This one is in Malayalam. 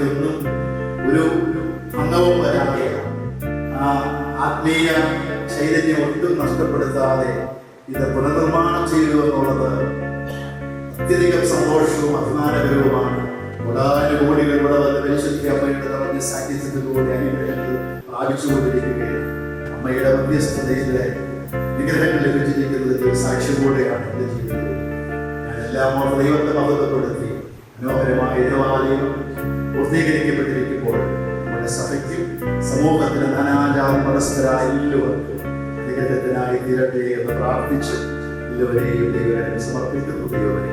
കാര്യത്തിലൊന്നും ഒരു ഭംഗവും വരാതെ ആ ആത്മീയ ചൈതന്യം ഒട്ടും നഷ്ടപ്പെടുത്താതെ ഇത് പുനർനിർമ്മാണം ചെയ്തു എന്നുള്ളത് അത്യധികം സന്തോഷവും അഭിമാനകരവുമാണ്. കോടാനുകോടികൾ ഇവിടെ വന്ന് പരിശുദ്ധി അമ്മയുടെ നിറഞ്ഞ സാന്നിധ്യത്തിലൂടെ അനുഗ്രഹങ്ങൾ പ്രാപിച്ചുകൊണ്ടിരിക്കുകയാണ് അമ്മയുടെ മധ്യസ്ഥതയിലെ വിഗ്രഹങ്ങൾ ലഭിച്ചിരിക്കുന്നത് സാക്ഷ്യം കൂടെയാണ് എന്റെ ജീവിതത്തിൽ. ഞാനെല്ലാം ദൈവത്തെ മഹത്വപ്പെടുത്തി മനോഹരമായ ദേവാലയം പൂർത്തീകരിക്കപ്പെട്ടിരിക്കുമ്പോൾ നമ്മുടെ സഭയ്ക്കും സമൂഹത്തിന് നാനാജാതി പരസ്പരായ എല്ലാവർക്കും തീരട്ടെ എന്ന് പ്രാർത്ഥിച്ച് എല്ലാവരെയും ദൈവം സമർപ്പിക്കുന്നു. ദൈവമേ